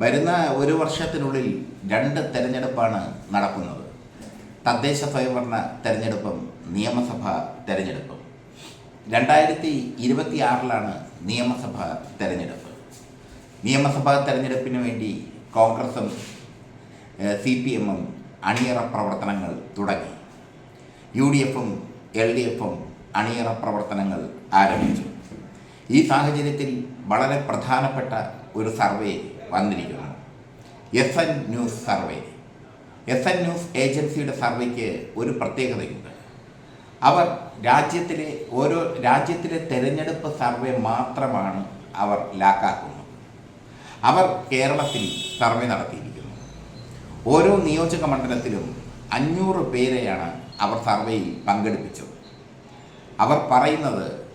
വരുന്ന ഒരു വർഷത്തിനുള്ളിൽ രണ്ട് തെരഞ്ഞെടുപ്പാണ് നടക്കുന്നത്. തദ്ദേശ സ്വയംഭരണ തെരഞ്ഞെടുപ്പും നിയമസഭാ തെരഞ്ഞെടുപ്പും. രണ്ടായിരത്തി ഇരുപത്തി ആറിലാണ് നിയമസഭാ തെരഞ്ഞെടുപ്പ്. നിയമസഭാ തെരഞ്ഞെടുപ്പിന് വേണ്ടി കോൺഗ്രസും സി പി എമ്മും അണിയറ പ്രവർത്തനങ്ങൾ തുടങ്ങി. യു ഡി എഫും എൽ ഡി എഫും അണിയറ പ്രവർത്തനങ്ങൾ ആരംഭിച്ചു. ഈ സാഹചര്യത്തിൽ വളരെ പ്രധാനപ്പെട്ട ഒരു സർവേ വന്നിരിക്കുന്നു. S N news survey. S N news ഏജൻസിയുടെ സർവേക്ക് ഒരു പ്രത്യേകതയുണ്ട്. അവർ രാജ്യത്തിലെ ഓരോ രാജ്യത്തിലെ തെരഞ്ഞെടുപ്പ് സർവേ മാത്രമാണ് അവർ ലാക്കാക്കുന്നത്. അവർ കേരളത്തിൽ സർവേ നടത്തിയിരിക്കുന്നു. ഓരോ നിയോജക മണ്ഡലത്തിലും അഞ്ഞൂറ് പേരെയാണ് അവർ സർവേയിൽ പങ്കെടുപ്പിച്ചത്. അവർ പറയുന്നത്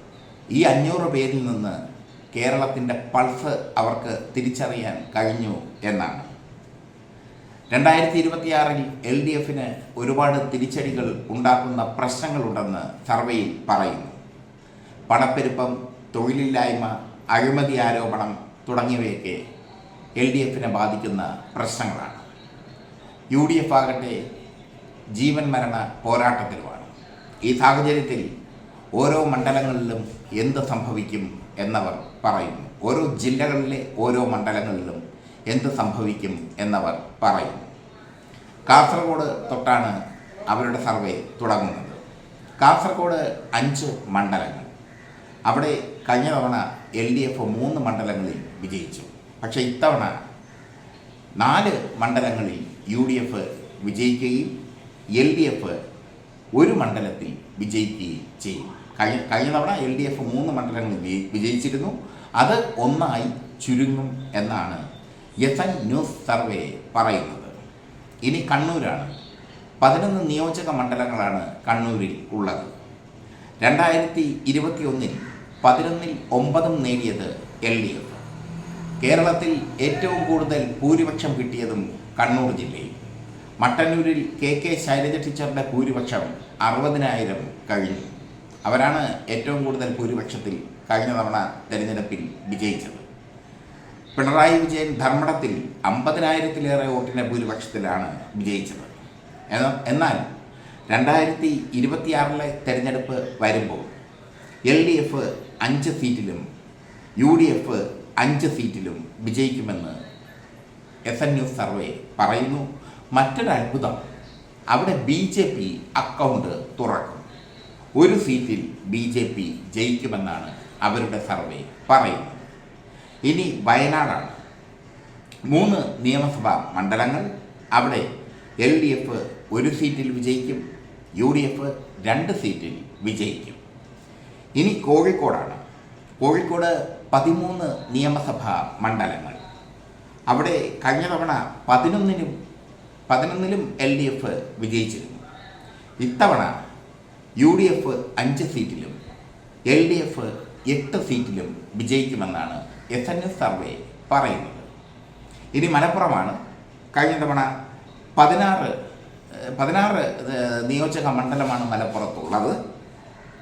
ഈ അഞ്ഞൂറ് പേരിൽ നിന്ന് കേരളത്തിന്റെ പൾസ് അവർക്ക് തിരിച്ചറിയാൻ കഴിഞ്ഞു എന്നാണ്. രണ്ടായിരത്തി ഇരുപത്തിയാറിൽ എൽ ഡി എഫിന് ഒരുപാട് തിരിച്ചടികൾ ഉണ്ടാക്കുന്ന പ്രശ്നങ്ങളുണ്ടെന്ന് സർവേയിൽ പറയുന്നു. പണപ്പെരുപ്പം തൊഴിലില്ലായ്മ അഴിമതി ആരോപണം തുടങ്ങിയവയൊക്കെ എൽ ഡി എഫിനെ ബാധിക്കുന്ന പ്രശ്നങ്ങളാണ്. യു ഡി എഫ് ആകട്ടെ ജീവൻ മരണ പോരാട്ടത്തിലുമാണ്. ഈ സാഹചര്യത്തിൽ ഓരോ മണ്ഡലങ്ങളിലും എന്ത് സംഭവിക്കും എന്നവർ പറയുന്നു. ഓരോ ജില്ലകളിലെ ഓരോ മണ്ഡലങ്ങളിലും എന്ത് സംഭവിക്കും എന്നവർ പറയുന്നു. കാസർഗോഡ് തൊട്ടാണ് അവരുടെ സർവേ തുടങ്ങുന്നത്. കാസർഗോഡ് അഞ്ച് മണ്ഡലങ്ങൾ. അവിടെ കഴിഞ്ഞ തവണ എൽ ഡി എഫ് മൂന്ന് മണ്ഡലങ്ങളിൽ വിജയിച്ചു. പക്ഷേ ഇത്തവണ നാല് മണ്ഡലങ്ങളിൽ യു ഡി എഫ് വിജയിക്കുകയും എൽ ഡി എഫ് ഒരു മണ്ഡലത്തിൽ വിജയിക്കുകയും ചെയ്യും. കഴിഞ്ഞ കഴിഞ്ഞ തവണ എൽ ഡി എഫ് മൂന്ന് മണ്ഡലങ്ങളിൽ വിജയിച്ചിരുന്നു. അത് ഒന്നായി ചുരുങ്ങും എന്നാണ് എസ് എൻ ന്യൂസ് സർവേ പറയുന്നത്. ഇനി കണ്ണൂരാണ്. പതിനൊന്ന് നിയോജക മണ്ഡലങ്ങളാണ് കണ്ണൂരിൽ ഉള്ളത്. രണ്ടായിരത്തി ഇരുപത്തി ഒന്നിൽ പതിനൊന്നിൽ ഒമ്പതും നേടിയത് എൽ ഡി എഫ്. കേരളത്തിൽ ഏറ്റവും കൂടുതൽ ഭൂരിപക്ഷം കിട്ടിയതും കണ്ണൂർ ജില്ലയിൽ. മട്ടന്നൂരിൽ കെ കെ ശൈലജ ടീച്ചറുടെ ഭൂരിപക്ഷം അറുപതിനായിരം കഴിഞ്ഞു. അവരാണ് ഏറ്റവും കൂടുതൽ ഭൂരിപക്ഷത്തിൽ കഴിഞ്ഞ തവണ തെരഞ്ഞെടുപ്പിൽ വിജയിച്ചത്. പിണറായി വിജയൻ ധർമ്മടത്തിൽ അമ്പതിനായിരത്തിലേറെ വോട്ടിന്റെ ഭൂരിപക്ഷത്തിലാണ് വിജയിച്ചത്. എന്നാൽ രണ്ടായിരത്തി ഇരുപത്തിയാറിലെ തെരഞ്ഞെടുപ്പ് വരുമ്പോൾ എൽ ഡി എഫ് അഞ്ച് സീറ്റിലും യു ഡി എഫ് അഞ്ച് സീറ്റിലും വിജയിക്കുമെന്ന് എസ് എൻ ന്യൂസ് സർവേ പറയുന്നു. മറ്റൊരു അത്ഭുതം അവിടെ ബി ജെ പി അക്കൗണ്ട് തുറക്കും. ഒരു സീറ്റിൽ ബി ജെ പി ജയിക്കുമെന്നാണ് അവരുടെ സർവേ പറയുന്നത്. ഇനി വയനാടാണ്. മൂന്ന് നിയമസഭാ മണ്ഡലങ്ങൾ. അവിടെ എൽ ഡി എഫ് ഒരു സീറ്റിൽ വിജയിക്കും യു ഡി എഫ് രണ്ട് സീറ്റിൽ വിജയിക്കും. ഇനി കോഴിക്കോടാണ്. കോഴിക്കോട് പതിമൂന്ന് നിയമസഭാ മണ്ഡലങ്ങൾ. അവിടെ കഴിഞ്ഞ തവണ പതിനൊന്നിനും പതിനൊന്നിലും എൽ ഡി എഫ് വിജയിച്ചിരുന്നു. ഇത്തവണ യു ഡി എഫ് അഞ്ച് സീറ്റിലും എൽ ഡി എഫ് എട്ട് സീറ്റിലും വിജയിക്കുമെന്നാണ് എസ് എൻ എസ് സർവേ പറയുന്നത്. ഇനി മലപ്പുറമാണ്. കഴിഞ്ഞ തവണ പതിനാറ് പതിനാറ് നിയോജക മണ്ഡലമാണ് മലപ്പുറത്തുള്ളത്.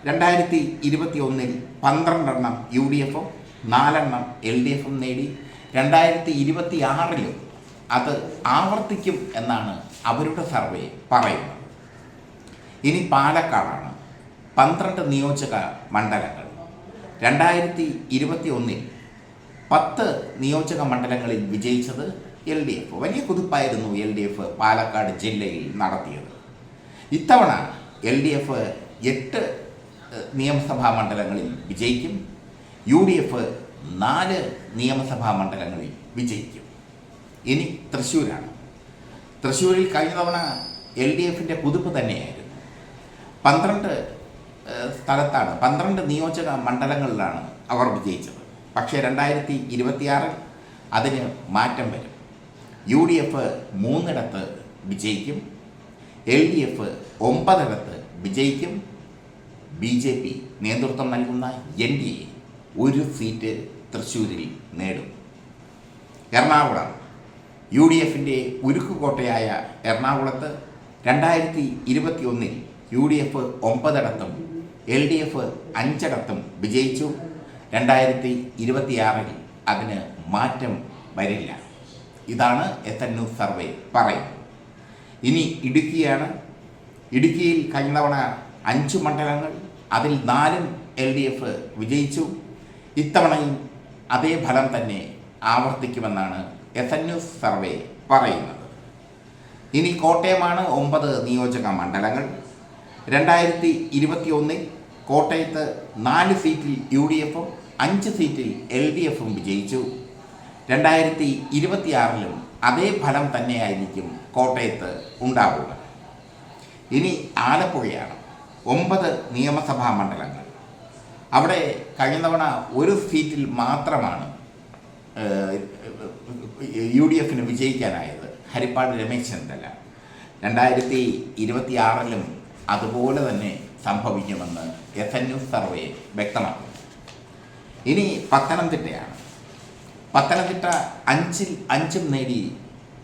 രണ്ടായിരത്തി ഇരുപത്തി ഒന്നിൽ പന്ത്രണ്ടെണ്ണം യു ഡി എഫും നാലെണ്ണം എൽ ഡി എഫും നേടി. രണ്ടായിരത്തി ഇരുപത്തി ആറിലും അത് ആവർത്തിക്കും എന്നാണ് അവരുടെ സർവേ പറയുന്നത്. ഇനി പാലക്കാടാണ്. പന്ത്രണ്ട് നിയോജക മണ്ഡലങ്ങൾ. രണ്ടായിരത്തി ഇരുപത്തി ഒന്നിൽ പത്ത് നിയോജക മണ്ഡലങ്ങളിൽ വിജയിച്ചത് എൽ ഡി എഫ്. വലിയ കുതിപ്പായിരുന്നു എൽ ഡി എഫ് പാലക്കാട് ജില്ലയിൽ നടത്തിയത്. ഇത്തവണ എൽ ഡി എഫ് എട്ട് നിയമസഭാ മണ്ഡലങ്ങളിൽ വിജയിക്കും. യു ഡി എഫ് നാല് നിയമസഭാ മണ്ഡലങ്ങളിൽ വിജയിക്കും. ഇനി തൃശ്ശൂരാണ്. തൃശ്ശൂരിൽ കഴിഞ്ഞ തവണ എൽ ഡി എഫിന്റെ കുതിപ്പ് തന്നെയായിരുന്നു. പന്ത്രണ്ട് സ്ഥലത്താണ് പന്ത്രണ്ട് നിയോജക മണ്ഡലങ്ങളിലാണ് അവർ വിജയിച്ചത്. പക്ഷേ രണ്ടായിരത്തി ഇരുപത്തിയാറിൽ അതിന് മാറ്റം വരും. യു ഡി എഫ് മൂന്നിടത്ത് വിജയിക്കും. എൽ ഡി എഫ് ഒമ്പതിടത്ത് വിജയിക്കും. ബി ജെ പി നേതൃത്വം നൽകുന്ന എൻ ഡി എ ഒരു സീറ്റ് തൃശ്ശൂരിൽ നേടും. എറണാകുളം യു ഡി എഫിന്റെ ഉരുക്കുകോട്ടയായ എറണാകുളത്ത് രണ്ടായിരത്തി ഇരുപത്തി ഒന്നിൽ യു ഡി എഫ് ഒമ്പതിടത്തും എൽ ഡി എഫ് അഞ്ചിടത്തും വിജയിച്ചു. രണ്ടായിരത്തി ഇരുപത്തിയാറിൽ അതിന് മാറ്റം വരില്ല. ഇതാണ് എസ് എൻ ന്യൂസ് സർവേ പറയുന്നത്. ഇനി ഇടുക്കിയാണ്. ഇടുക്കിയിൽ കഴിഞ്ഞ തവണ അഞ്ച് മണ്ഡലങ്ങൾ അതിൽ നാലും എൽ ഡി എഫ് വിജയിച്ചു. ഇത്തവണയും അതേ ഫലം തന്നെ ആവർത്തിക്കുമെന്നാണ് എസ് എൻ ന്യൂസ് സർവേ പറയുന്നത്. ഇനി കോട്ടയമാണ് ഒമ്പത് നിയോജക മണ്ഡലങ്ങൾ. രണ്ടായിരത്തി ഇരുപത്തി ഒന്നിൽ കോട്ടയത്ത് നാല് സീറ്റിൽ യു ഡി എഫും അഞ്ച് സീറ്റിൽ എൽ ഡി എഫും വിജയിച്ചു. രണ്ടായിരത്തി ഇരുപത്തിയാറിലും അതേ ഫലം തന്നെയായിരിക്കും കോട്ടയത്ത് ഉണ്ടാവുക. ഇനി ആലപ്പുഴയാണ്. ഒമ്പത് നിയമസഭാ മണ്ഡലങ്ങൾ. അവിടെ കഴിഞ്ഞ തവണ ഒരു സീറ്റിൽ മാത്രമാണ് യു ഡി എഫിന് വിജയിക്കാനായത്. ഹരിപ്പാട് രമേശ് ചെന്നിത്തല. രണ്ടായിരത്തി ഇരുപത്തി ആറിലും അതുപോലെ തന്നെ സംഭവിക്കുമെന്ന് എസ് എൻ ന്യൂസ് സർവേ വ്യക്തമാക്കുന്നു. ഇനി പത്തനംതിട്ടയാണ്. പത്തനംതിട്ട അഞ്ചിൽ അഞ്ചും നേടി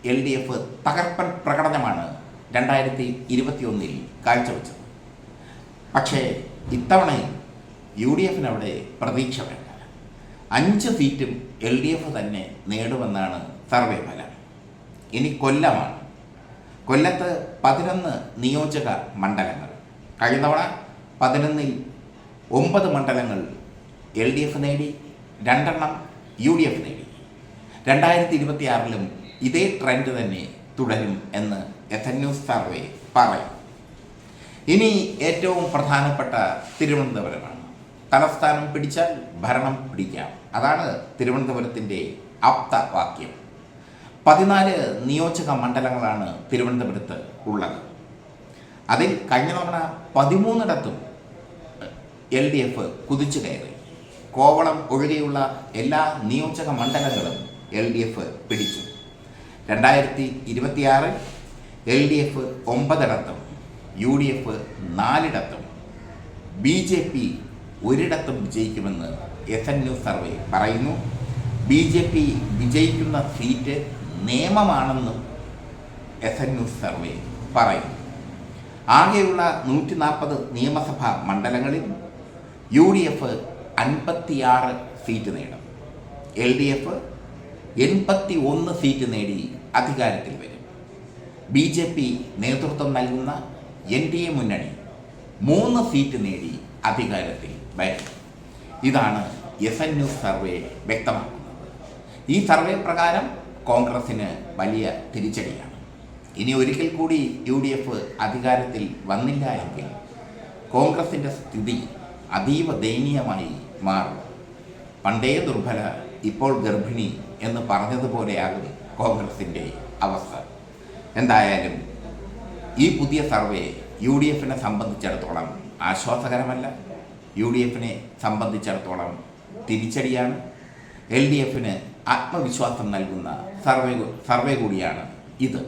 എൽ ഡി എഫ് തകർപ്പൻ പ്രകടനമാണ് രണ്ടായിരത്തി ഇരുപത്തിയൊന്നിൽ കാഴ്ചവെച്ചത്. പക്ഷേ ഇത്തവണയും യു ഡി എഫിന് അവിടെ പ്രതീക്ഷ വേണ്ട. അഞ്ച് സീറ്റും എൽ ഡി എഫ് തന്നെ നേടുമെന്നാണ് സർവേ ഫലം. ഇനി കൊല്ലമാണ്. കൊല്ലത്ത് പതിനൊന്ന് നിയോജക മണ്ഡലങ്ങൾ. കഴിഞ്ഞ തവണ പതിനൊന്നിൽ ഒമ്പത് മണ്ഡലങ്ങൾ എൽ ഡി എഫ് നേടി രണ്ടെണ്ണം യു ഡി എഫ് നേടി. രണ്ടായിരത്തി ഇരുപത്തിയാറിലും ഇതേ ട്രെൻഡ് തന്നെ തുടരും എന്ന് എസ് എൻ ന്യൂസ് സർവേ പറയും. ഇനി ഏറ്റവും പ്രധാനപ്പെട്ട തിരുവനന്തപുരമാണ്. തലസ്ഥാനം പിടിച്ചാൽ ഭരണം പിടിക്കാം. അതാണ് തിരുവനന്തപുരത്തിന്റെ ആപ്തവാക്യം പതിനാല് നിയോജക മണ്ഡലങ്ങളാണ് തിരുവനന്തപുരത്ത് ഉള്ളത്. അതിൽ കഴിഞ്ഞ തവണ പതിമൂന്നിടത്തും എൽ ഡി എഫ് കുതിച്ചു കയറി. കോവളം ഒഴികെയുള്ള എല്ലാ നിയോജക മണ്ഡലങ്ങളും എൽ ഡി എഫ് പിടിച്ചു. രണ്ടായിരത്തി ഇരുപത്തിയാറിൽ എൽ ഡി എഫ് ഒമ്പതിടത്തും യു ഡി എഫ് നാലിടത്തും ബി ജെ പി ഒരിടത്തും വിജയിക്കുമെന്ന് എസ് എൻ ന്യൂസ് സർവേ പറയുന്നു. ബി ജെ പി വിജയിക്കുന്ന സീറ്റ് നിയമമാണെന്നും എസ് എൻ ന്യൂസ് സർവേ പറയുന്നു. ആകെയുള്ള നൂറ്റി നാൽപ്പത് നിയമസഭാ മണ്ഡലങ്ങളിൽ യു ഡി എഫ് അൻപത്തിയാറ് സീറ്റ് നേടും. എൽ ഡി എഫ് എൺപത്തി ഒന്ന് സീറ്റ് നേടി അധികാരത്തിൽ വരും. ബി ജെ പി നേതൃത്വം നൽകുന്ന എൻ ഡി എ മുന്നണി മൂന്ന് സീറ്റ് നേടി അധികാരത്തിൽ വരും. ഇതാണ് എസ് എൻ ന്യൂസ് സർവേ വ്യക്തമാക്കുന്നത്. ഈ സർവേ പ്രകാരം കോൺഗ്രസിന് വലിയ തിരിച്ചടിയാണ്. ഇനി ഒരിക്കൽ കൂടി യു ഡി എഫ് അധികാരത്തിൽ വന്നില്ല എങ്കിൽ കോൺഗ്രസിന്റെ സ്ഥിതി അതീവ ദയനീയമായി മാറും. പണ്ടേ ദുർബല ഇപ്പോൾ ഗർഭിണി എന്ന് പറഞ്ഞതുപോലെയാകും കോൺഗ്രസിന്റെ അവസ്ഥ. എന്തായാലും ഈ പുതിയ സർവേ യു ഡി എഫിനെ സംബന്ധിച്ചിടത്തോളം ആശ്വാസകരമല്ല. യു ഡി എഫിനെ സംബന്ധിച്ചിടത്തോളം തിരിച്ചടിയാണ്. എൽ ഡി എഫിന് ആത്മവിശ്വാസം നൽകുന്ന സർവേ സർവേ കൂടിയാണ് ഇത്.